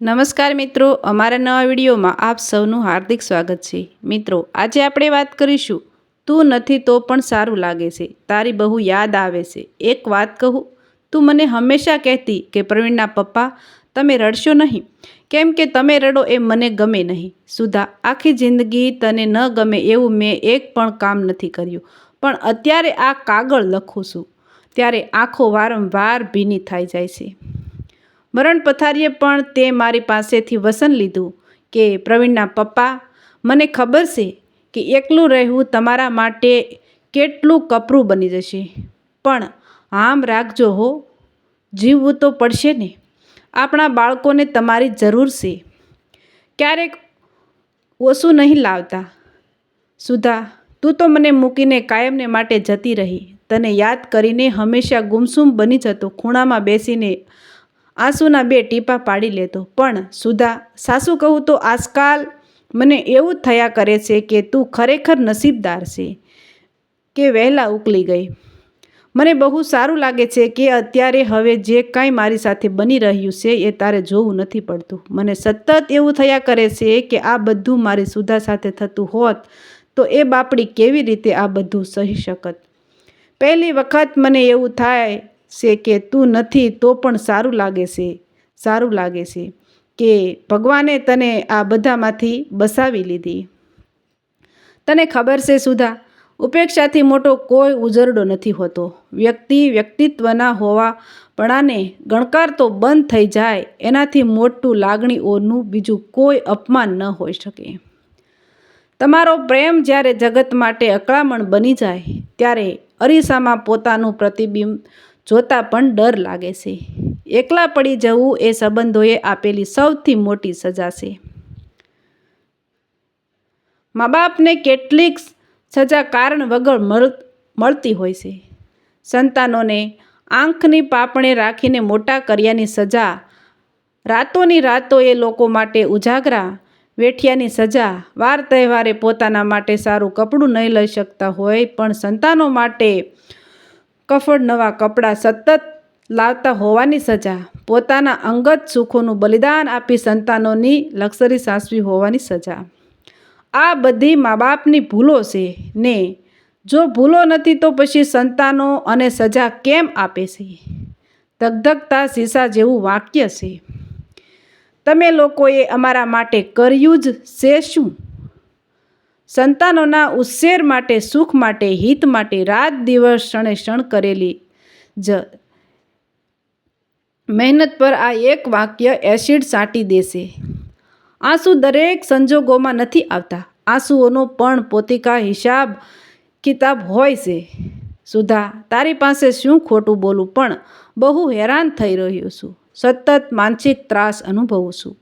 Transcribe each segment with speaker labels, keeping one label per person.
Speaker 1: નમસ્કાર મિત્રો, અમારા નવા વિડીયોમાં આપ સૌનું હાર્દિક સ્વાગત છે. મિત્રો, આજે આપણે વાત કરીશું, તું નથી તો પણ સારું લાગે છે. તારી બહુ યાદ આવે છે. એક વાત કહું, તું મને હંમેશા કહેતી કે પ્રવીણના પપ્પા, તમે રડશો નહીં. કેમ કે તમે રડો એ મને ગમે નહીં. સુધા, આખી જિંદગી તને ન ગમે એવું મેં એક પણ કામ નથી કર્યું. પણ અત્યારે આ કાગળ લખું છું. ત્યારે આંખો વારંવાર ભીની થઈ જાય છે. મરણ પથારીએ પણ તે મારી પાસેથી વસન લીધું કે પ્રવીણના પપ્પા, મને ખબર છે કે એકલું રહેવું તમારા માટે કેટલું કપરું બની જશે. પણ આમ રાખજો હો, જીવવું તો પડશે ને. આપણા બાળકોને તમારી જરૂર છે. ક્યારેક ઓછું નહીં લાવતા. સુધા, તું તો મને મૂકીને કાયમને માટે જતી રહી. તને યાદ કરીને હંમેશા ગુમસુમ બની જતો, ખૂણામાં બેસીને આંસુના બે ટીપા પાડી લેતો. પણ સુધા, સાસુ કહું તો આજકાલ મને એવું થયા કરે છે કે તું ખરેખર નસીબદાર છે, કે વહેલા ઉકલી ગઈ. મને બહુ સારું લાગે છે કે અત્યારે હવે જે કાંઈ મારી સાથે બની રહ્યું છે એ તારે જોવું નથી પડતું. મને સતત એવું થયા કરે છે કે આ બધું મારી સુધા સાથે થતું હોત તો એ બાપડી કેવી રીતે આ બધું સહી શકત? પહેલી વખત મને એવું થાય છે કે તું નથી તો પણ સારું લાગે છે, સારું લાગે છે કે ભગવાને તને આ બધામાંથી બસાવી લીધી. તને ખબર છે સુધા, ઉપેક્ષાથી મોટો કોઈ ઉજરડો નથી હોતો. વ્યક્તિ વ્યક્તિત્વના હોવાપણાને ગણકારતો બંધ થઈ જાય, એનાથી મોટું લાગણીઓનું બીજું કોઈ અપમાન ન હોઈ શકે. તમારો પ્રેમ જ્યારે જગત માટે અકળામણ બની જાય, ત્યારે અરીસામાં પોતાનું પ્રતિબિંબ જોતા પણ ડર લાગે છે. એકલા પડી જવું એ સંબંધોએ આપેલી સૌથી મોટી સજા છે. મા બાપને કેટલીક સજા કારણ વગર મળ, મળતી હોય છે. સંતાનોને આંખની પાપણે રાખીને મોટા કર્યાની સજા, રાતોની રાતો એ લોકો માટે ઉજાગરા, વેઠિયાની સજા, વાર તહેવારે પોતાના માટે સારું કપડું નહીં લઈ શકતા હોય પણ સંતાનો માટે કફડ નવા કપડાં સતત લાવતા હોવાની સજા. પોતાના અંગત સુખોનું બલિદાન આપી સંતાનોની લક્ઝરી સાસવી હોવાની સજા. આ બધી મા બાપની ભૂલો છે ને? જો ભૂલો નથી તો પછી સંતાનો અને સજા કેમ આપે છે? ધગધગતા સીસા જેવું વાક્ય છે. તમે લોકોએ અમારા માટે કર્યું જ છે શું? સંતાનોના ઉછેર માટે, સુખ માટે, હિત માટે રાત દિવસ ક્ષણે ક્ષણ કરેલી જ. મહેનત પર આ એક વાક્ય એસિડ સાટી દેશે. આંસુ દરેક સંજોગોમાં નથી આવતા. આંસુઓનો પણ પોતિકા, હિસાબ, કિતાબ હોય છે. સુધા, તારી પાસે શું ખોટું બોલું? પણ બહુ હેરાન થઈ રહ્યો છું. સતત માનસિક ત્રાસ અનુભવું છું.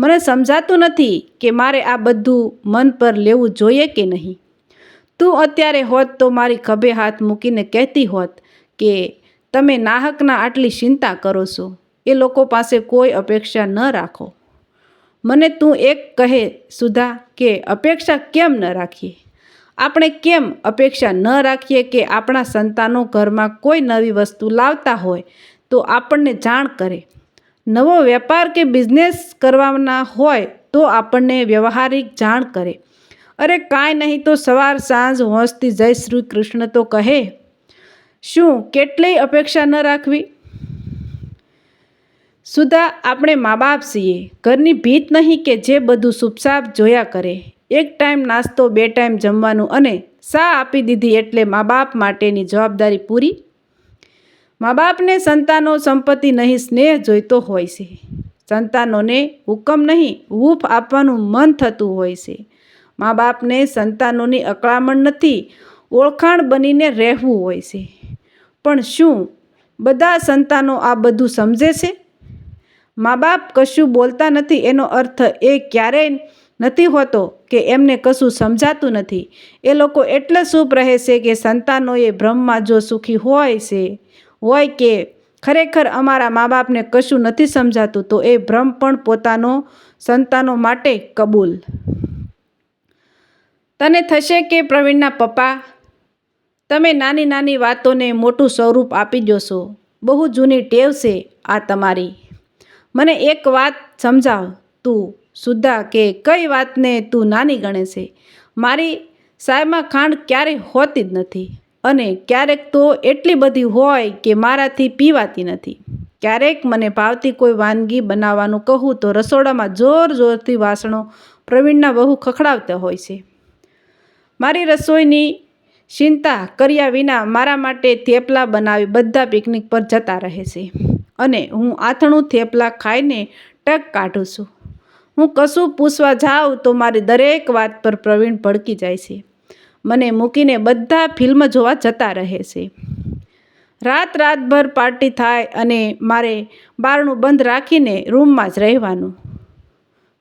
Speaker 1: મને સમજાતું નથી કે મારે આ બધું મન પર લેવું જોઈએ કે નહીં. તું અત્યારે હોત તો મારી ખભે હાથ મૂકીને કહેતી હોત કે તમે નાહકના આટલી ચિંતા કરો છો. એ લોકો પાસે કોઈ અપેક્ષા ન રાખો. મને તું એક કહે, સુધા, કે અપેક્ષા કેમ ન રાખીએ? આપણે કેમ અપેક્ષા ન રાખીએ કે આપણા સંતાનો ઘરમાં કોઈ નવી વસ્તુ લાવતા હોય? તો આપણને જાણ કરે. નવો વેપાર કે બિઝનેસ કરવાના હોય તો આપણને વ્યવહારિક જાણ કરે. અરે કાંઈ નહીં તો સવાર સાંજ હોંશથી જય શ્રી કૃષ્ણ તો કહે. શું કેટલીય અપેક્ષા ન રાખવી? સુધા, આપણે મા બાપ છીએ. ઘરની ભીત નહીં કે જે બધું સુપસાપ જોયા કરે. એક ટાઈમ નાસ્તો, બે ટાઈમ જમવાનું અને સા આપી દીધી એટલે મા બાપ માટેની જવાબદારી પૂરી? મા બાપને સંતાનો સંપત્તિ નહીં, સ્નેહ જોઈતો હોય છે. સંતાનોને હુકમ નહીં, હૂફ આપવાનું મન થતું હોય છે. મા બાપને સંતાનોની અકળામણ નથી, ઓળખાણ બનીને રહેવું હોય છે. પણ શું બધા સંતાનો આ બધું સમજે છે? મા બાપ કશું બોલતા નથી, એનો અર્થ એ ક્યારેય નથી હોતો કે એમને કશું સમજાતું નથી. એ લોકો એટલે શુભ રહે છે કે સંતાનોએ બ્રહ્મમાં જો સુખી હોય છે. હોય કે ખરેખર અમારા મા બાપને કશું નથી સમજાતું, તો એ ભ્રમ પણ પોતાનો સંતાનો માટે કબૂલ. તને થશે કે પ્રવીણના પપ્પા? તમે નાની નાની વાતોને મોટું સ્વરૂપ આપી દો બહુ જૂની ટેવ છે આ તમારી. મને એક વાત સમજાવ તું સુદ્ધા કે કઈ વાતને તું નાની ગણે છે? મારી સાહેબમાં ખાંડ ક્યારેય હોતી જ નથી. અને ક્યારેક તો એટલી બધી હોય કે મારાથી પીવાતી નથી. ક્યારેક મને ભાવતી કોઈ વાનગી બનાવવાનું કહું તો રસોડામાં જોર જોરથી વાસણો પ્રવીણના બહુ ખખડાવતા હોય છે. મારી રસોઈની ચિંતા કર્યા વિના મારા માટે થેપલા બનાવી બધા પિકનિક પર જતા રહે છે અને હું આથણું થેપલા ખાઈને ટક કાઢું છું. હું કશું પૂછવા જાઉં તો મારી દરેક વાત પર પ્રવીણ ભડકી જાય છે. મને મૂકીને બધા ફિલ્મ જોવા જતા રહે છે. રાત રાતભર પાર્ટી થાય અને મારે બારણું બંધ રાખીને રૂમમાં જ રહેવાનું.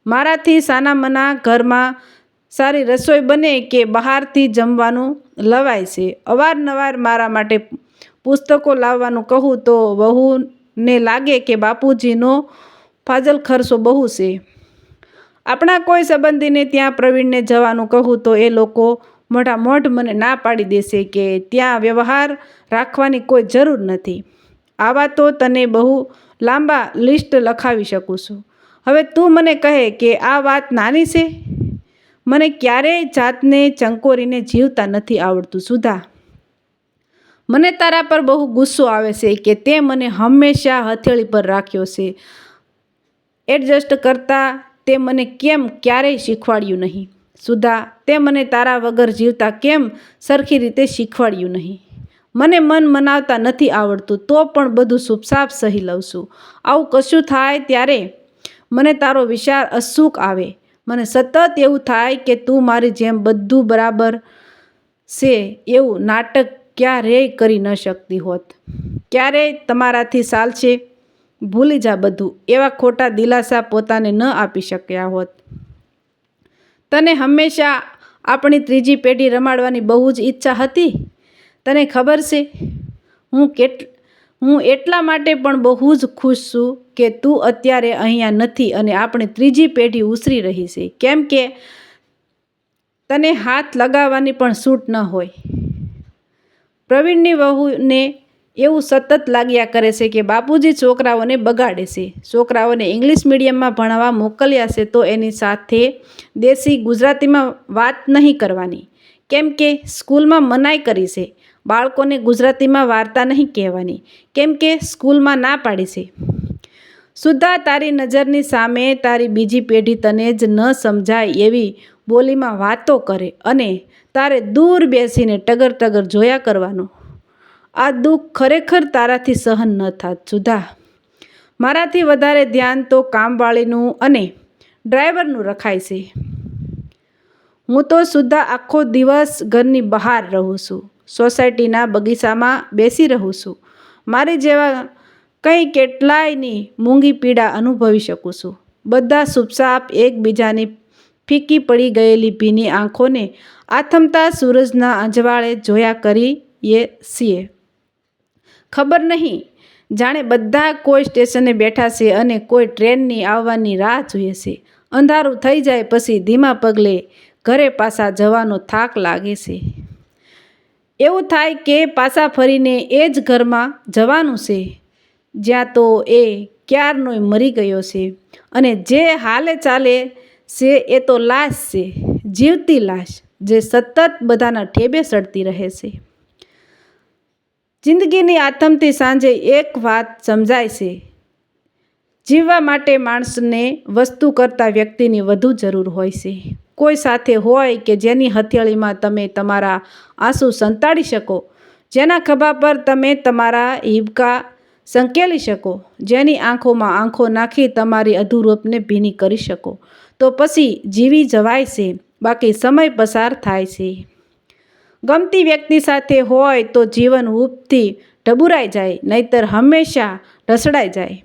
Speaker 1: મારાથી સાનામના ઘરમાં સારી રસોઈ બને કે બહારથી જમવાનું લવાય છે. અવારનવાર મારા માટે પુસ્તકો લાવવાનું કહું તો વહુને લાગે કે બાપુજીનો ફાજલ ખર્ચો બહુ છે. આપણા કોઈ સંબંધીને ત્યાં પ્રવીણને જવાનું કહું તો એ લોકો મોટા મોઢ મને ના પાડી દેશે કે ત્યાં વ્યવહાર રાખવાની કોઈ જરૂર નથી. આવા તો તને બહુ લાંબા લિસ્ટ લખાવી શકું છું. હવે તું મને કહે કે આ વાત નાની છે? મને ક્યારેય જાતને ચંકોરીને જીવતા નથી આવડતું, સુધા. મને તારા પર બહુ ગુસ્સો આવે છે કે તે મને હંમેશા હથેળી પર રાખ્યો છે. એડજસ્ટ કરતાં તે મને કેમ ક્યારેય શીખવાડ્યું નહીં? સુધા, તે મને તારા વગર જીવતા કેમ સરખી રીતે શીખવાડ્યું નહીં? મને મન મનાવતા નથી આવડતું, તો પણ બધું સુપસાપ સહી લઉં છું. આવું કશું થાય ત્યારે મને તારો વિચાર અસુખ આવે. મને સતત એવું થાય કે તું મારી જેમ બધું બરાબર છે એવું નાટક ક્યારેય કરી ન શકતી હોત. ક્યારેય તમારાથી ચાલશે ભૂલી જા બધું. એવા ખોટા દિલાસા પોતાને ન આપી શક્યા હોત. તને હંમેશા આપણી ત્રીજી પેઢી રમાડવાની બહુ જ ઈચ્છા હતી? તને ખબર છે, હું કેટ, હું એટલા માટે પણ બહુ જ ખુશ છું કે તું અત્યારે અહીંયા નથી અને આપણી ત્રીજી પેઢી ઉસરી રહી છે. કેમ કે તને હાથ લગાવવાની પણ છૂટ ન હોય. પ્રવીણની વહુને એવું સતત લાગ્યા કરે છે કે બાપુજી છોકરાઓને બગાડે છે. છોકરાઓને ઇંગ્લિશ મીડિયમમાં ભણાવવા મોકલ્યા છે તો એની સાથે દેશી ગુજરાતીમાં વાત નહીં કરવાની. કેમ કે સ્કૂલમાં મનાઈ કરી છે. બાળકોને ગુજરાતીમાં વાર્તા નહીં કહેવાની. કેમ કે સ્કૂલમાં ના પાડી છે. સુદ્ધા તારી નજરની સામે તારી બીજી પેઢી તને જ ન સમજાય એવી બોલીમાં વાતો કરે અને તારે દૂર બેસીને ટગર ટગર જોયા કરવાનું. આ દુઃખ ખરેખર તારાથી સહન ન થાત, સુધા. મારાથી વધારે ધ્યાન તો કામવાળીનું અને ડ્રાઈવરનું રખાય છે. હું તો સુદ્ધા આખો દિવસ ઘરની બહાર રહું છું, સોસાયટીના બગીચામાં બેસી રહું છું. મારી જેવા કંઈ કેટલાયની મૂંગી પીડા અનુભવી શકું છું. બધા સુપસાપ એકબીજાની ફીકી પડી ગયેલી ભીની આંખોને આથમતા સૂરજના અજવાળે જોયા કરીએ છીએ. ખબર નહીં. જાણે બધા કોઈ સ્ટેશને બેઠા છે અને કોઈ ટ્રેનની આવવાની રાહ જોઈએ છે. અંધારું થઈ જાય પછી ધીમા પગલે ઘરે પાછા જવાનો થાક લાગે છે. એવું થાય કે પાછા ફરીને એ જ ઘરમાં જવાનું છે, જ્યાં તો એ ક્યારનોય મરી ગયો છે. અને જે હાલે ચાલે છે એ તો લાશ છે, જીવતી લાશ, જે સતત બધાના ઠેબે સડતી રહે છે. જિંદગીની આથમતી સાંજે એક વાત સમજાય છે. જીવવા માટે માણસને વસ્તુ કરતાં વ્યક્તિની વધુ જરૂર હોય છે. કોઈ સાથે હોય કે જેની હથેળીમાં તમે તમારા આંસુ સંતાડી શકો, જેના ખભા પર તમે તમારા હિબકા સંકેલી શકો, જેની આંખોમાં આંખો નાખી તમારી અધૂરોપને ભીની કરી શકો, તો પછી જીવી જવાય છે. બાકી સમય પસાર થાય છે. ગમતી વ્યક્તિ સાથે હોય તો જીવન ઉપથી ઢબુરાઈ જાય, નહીતર હંમેશા ઢસડાઈ જાય.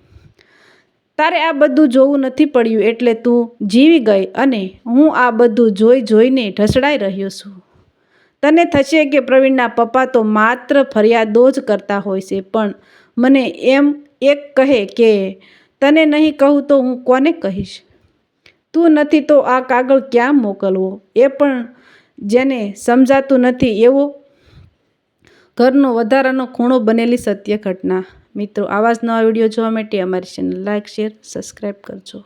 Speaker 1: તારે આ બધું જોવું નથી પડ્યું એટલે તું જીવી ગઈ અને હું આ બધું જોઈ જોઈને ઢસડાઈ રહ્યો છું. તને થશે કે પ્રવીણના પપ્પા તો માત્ર ફરિયાદો જ કરતા હોય છે, પણ મને એમ એક કહે કે તને નહીં કહું તો હું કોને કહીશ? તું નથી તો આ કાગળ ક્યાં મોકલવો? એ પણ જેને સમજાતું નથી એવો ઘરનો વધારાનો ખૂણો બનેલી સત્ય ઘટના મિત્રો, આવા જ નવા વીડિયો જોવા માટે અમારી ચેનલ લાઇક શેર સબસ્ક્રાઈબ કરજો.